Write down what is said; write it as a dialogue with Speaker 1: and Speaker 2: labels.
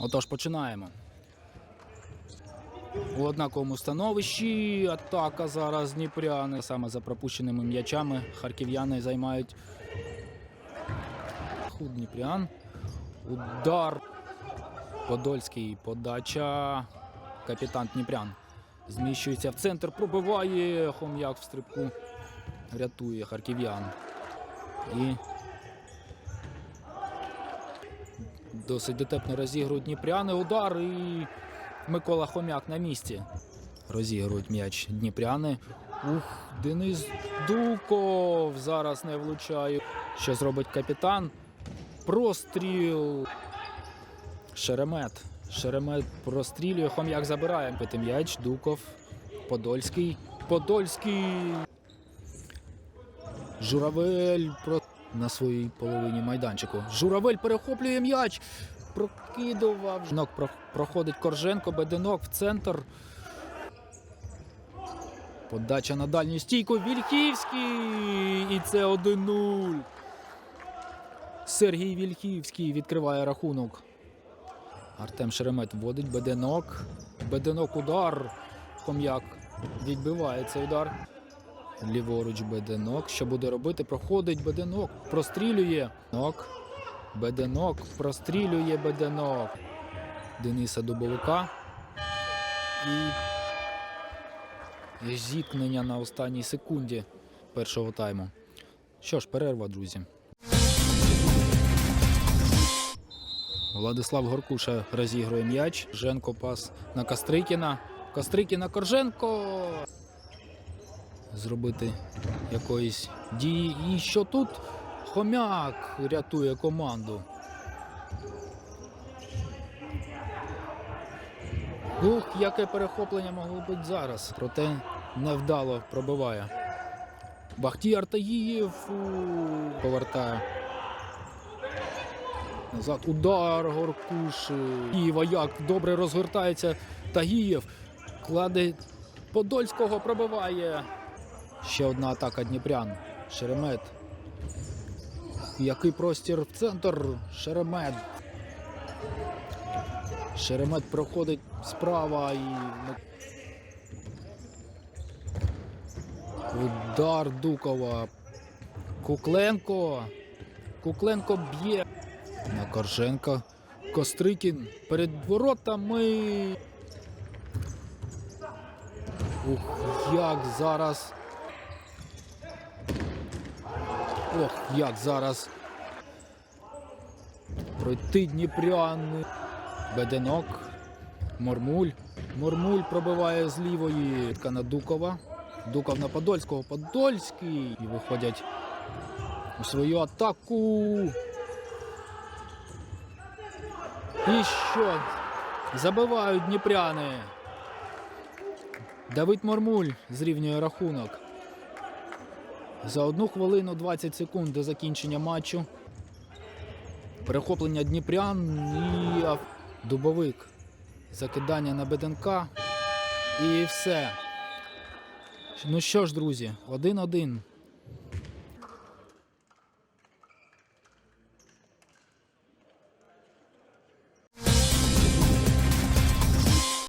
Speaker 1: Отож, починаємо. У однаковому становищі атака зараз Дніпряни. Саме за пропущеними м'ячами харків'яни займають худ Дніпрян. Удар. Подольський подача. Капітан Дніпрян. Зміщується в центр, пробиває. Хом'як в стрибку. Рятує харків'ян. І досить дотепно розігрують Дніпряни. Удар і Микола Хом'як на місці. Розігрують м'яч Дніпряни. Ух, Денис Дуков зараз не влучає. Що зробить капітан? Простріл. Шеремет. Шеремет прострілює. Хом'як забирає. Пити м'яч. Дуков. Подольський. Подольський. Журавель про... на своїй половині майданчику. Журавель перехоплює м'яч. Прокидував. Жінок проходить Корженко, Беденок в центр. Подача на дальню стійку. Вільхівський. І це 1-0. Сергій Вільхівський відкриває рахунок. Артем Шеремет вводить Беденок. Беденок удар. Хом'як відбиває цей удар. Ліворуч Беденок. Що буде робити? Проходить Беденок. Прострілює. Нок. Беденок. Прострілює Беденок. Дениса Дубовика. І зіткнення на останній секунді першого тайму. Що ж, перерва, друзі. Владислав Горкуша розігрує м'яч. Женко пас на Кастрикіна. Кастрикіна Корженко. Зробити якоїсь дії. І що тут? Хомяк рятує команду. Ух, яке перехоплення могло бути зараз. Проте невдало пробиває. Бахтіяр Таїєв повертає. Назад удар Горкуші. Києва як добре розгортається Тагієв. Кладе Подольського пробиває. Ще одна атака Дніпрян. Шеремет. Який простір в центр. Шеремет. Шеремет проходить справа і. Удар Дукова. Кукленко. Кукленко б'є. На Корженка. Кострикін перед воротами. Ух, як зараз. Ох, як зараз. Пройти Дніпрян. Беденок. Мормуль. Мормуль пробиває з лівої. На Дукова. Дуков на Подольського. Подольський. І виходять у свою атаку. І що? Забивають дніпряни. Давид Мормуль зрівнює рахунок. За одну хвилину 20 секунд до закінчення матчу. Перехоплення Дніпрян і дубовик. Закидання на Беденка. І все. Ну що ж, друзі, 1-1.